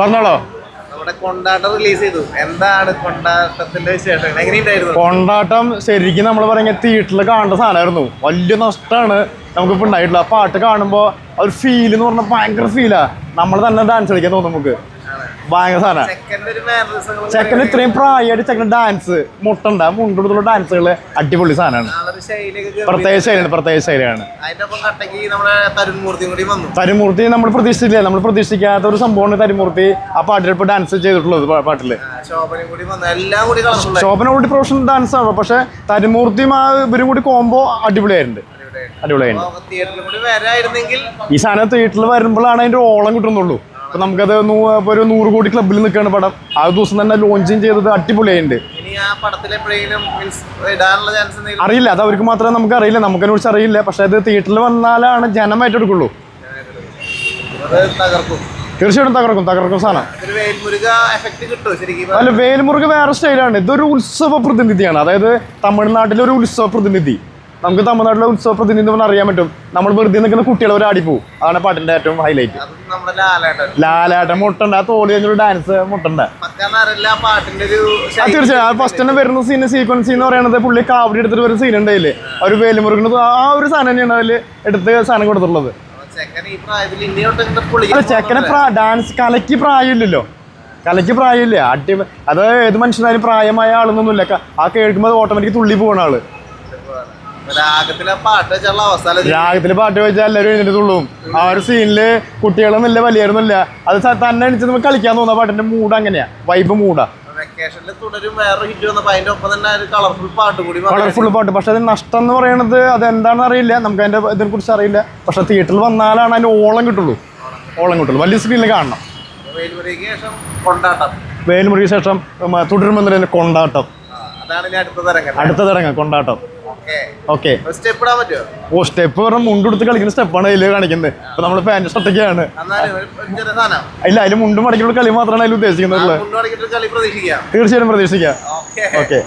പറഞ്ഞോളോ. കൊണ്ടാട്ടം ശരിക്കും നമ്മൾ പറയുന്ന തിയേറ്ററിൽ കാണേണ്ട സാധനമായിരുന്നു. വലിയ നഷ്ടമാണ് നമുക്കിപ്പോൾ ഉണ്ടായിട്ടുള്ള ആ പാട്ട് കാണുമ്പോൾ ഒരു ഫീൽ എന്ന് പറഞ്ഞാൽ ഭയങ്കര ഫീലാ നമ്മൾ തന്നെ ഡാൻസ് കളിക്കാൻ തോന്നും നമുക്ക്. ഭയങ്കര സാധനം. സെക്കൻഡ് ഒരു മാനറിസങ്ങൾ ചെക്കൻ ഇത്രയും പ്രായമായിട്ട് ചെക്കൻ ഡാൻസ് മുട്ടണ്ട. മുണ്ടുള്ള ഡാൻസുകൾ അടിപൊളി സാധനമാണ് പ്രത്യേക ശൈലിയാണ് പ്രത്യേക ശൈലിയാണ്. തരിമൂർത്തി നമ്മൾ പ്രതീക്ഷിച്ചില്ല നമ്മൾ പ്രതീക്ഷിക്കാത്ത ഒരു സംഭവമാണ് തരുമൂർത്തി ആ പാട്ടിൽ ഇപ്പോൾ ഡാൻസ് ചെയ്തിട്ടുള്ളത് പാട്ടിൽ. ശോഭന കൂടി പ്രൊഫഷണൽ ഡാൻസ് ആണ്. പക്ഷെ തരുമൂർത്തിയും ആ ഇവരും കൂടി കോംബോ അടിപൊളിയായിട്ടുണ്ട്. അടിപൊളിയായിരുന്നു ഈ സാധനം തിയേറ്ററിൽ വരുമ്പോഴാണ് അതിന്റെ ഓളം കിട്ടുന്നുള്ളൂ. അപ്പൊ നമുക്കത് ഒരു നൂറ് കോടി ക്ലബിൽ നിൽക്കുകയാണ് പടം. ആ ദിവസം തന്നെ ലോഞ്ചിങ് ചെയ്തത് അടിപൊളിയായിട്ടുണ്ട് അറിയില്ല അത് അവർക്ക് മാത്രമേ നമുക്ക് അറിയില്ല നമുക്കതിനെ കുറിച്ച് അറിയില്ല. പക്ഷെ അത് തിയേറ്ററിൽ വന്നാലാണ് ജനം ഏറ്റെടുക്കുള്ളൂ തീർച്ചയായിട്ടും തകർക്കും തകർക്കും സാധനം. വേൽമുരുക അല്ല വേൽമുറുക് വേറെ സ്റ്റൈലാണ് ഇതൊരു ഉത്സവ പ്രതിനിധിയാണ്. അതായത് തമിഴ്നാട്ടിലെ ഒരു ഉത്സവ പ്രതിനിധി. നമുക്ക് തമിഴ്നാട്ടിലെ ഉത്സവ പ്രതിനിധി അറിയാൻ പറ്റും. നമ്മൾ വെറുതെ നിൽക്കുന്ന കുട്ടികൾ ഒരു ആടിപ്പോവും അതാണ് പാട്ടിന്റെ ഏറ്റവും ഹൈലൈറ്റ് ലാലാട്ടം മുട്ടണ്ട ആ തോളി കഴിഞ്ഞൊരു ഡാൻസ് മുട്ടണ്ട. തീർച്ചയായും. ഫസ്റ്റ് തന്നെ വരുന്ന സീൻ സീക്വൻസ് എന്ന് പറയുന്നത് പുള്ളി കാവടി എടുത്തിട്ട് വരുന്ന സീൻ ഉണ്ടായില്ലേ അവർ ഒരു വേലുമുറുകിന് ആ ഒരു സാധനം തന്നെയാണ് അതിൽ എടുത്ത് സാധനം കൊടുത്തിട്ടുള്ളത്. അല്ല ചെക്കനെ ഡാൻസ് കലയ്ക്ക് പ്രായമില്ലല്ലോ. കലയ്ക്ക് പ്രായമില്ല. അടി അത് ഏത് മനുഷ്യനായാലും പ്രായമായ ആളൊന്നുമില്ല. ആ കേൾക്കുമ്പോൾ ഓട്ടോമാറ്റിക് തുള്ളി പോകുന്ന ആൾ. രാഗത്തിലെ പാട്ട് വെച്ചുള്ള അവസ്ഥ അല്ല പാട്ട് വെച്ചാൽ എല്ലാവരും എഴുന്നേറ്റ് തുള്ളും. ആ ഒരു സീനിൽ കുട്ടികളൊന്നുമില്ല വലിയൊന്നുമില്ല അത് തന്നെ എണിച്ച് നമുക്ക് കളിക്കാൻ തോന്നുന്ന പാട്ടിന്റെ മൂഡ് അങ്ങനെയാ. വൈബ് മൂടാ വെക്കേഷനിൽ തുടരും വേറെ ഹിറ്റ് വന്നപ്പോ അതിന്റെ ഒപ്പം തന്നെ ഒരു കളർഫുൾ പാട്ട് കൂടി. കളർഫുൾ പാട്ട്. പക്ഷെ അത് നഷ്ടം എന്ന് പറയുന്നത് അത് എന്താണെന്ന് അറിയില്ല. നമുക്ക് അതിന്റെ ഇതിനെ കുറിച്ച് അറിയില്ല. പക്ഷെ തിയേറ്ററിൽ വന്നാലാണ് അതിന്റെ ഓളം കിട്ടുള്ളൂ. ഓളം കിട്ടുള്ളൂ. വലിയ സ്ക്രീനിൽ കാണണം. വേലുമുറിക്ക് ശേഷം കൊണ്ടാട്ടം. വേലുമുറിക്ക് ശേഷം തുടരുമെന്നുള്ള കൊണ്ടാട്ടം. അടുത്ത തരംഗം കൊണ്ടാട്ടം. ഓക്കെ. ഓ സ്റ്റെപ്പ് പറഞ്ഞ മുണ്ടെടുത്ത് കളിക്കുന്ന സ്റ്റെപ്പാണ് അതിൽ കാണിക്കുന്നത് ഇപ്പൊ നമ്മൾ പാന്റ് ഷർട്ടൊക്കെയാണ് ഇല്ല അതിൽ മുണ്ടും മടക്കിയുള്ള കളി മാത്രമാണ് അതിൽ ഉദ്ദേശിക്കുന്നത് തീർച്ചയായിട്ടും പ്രതീക്ഷിക്കാം. തീർച്ചയായും പ്രതീക്ഷിക്കാം. ഓക്കെ. ഓക്കെ.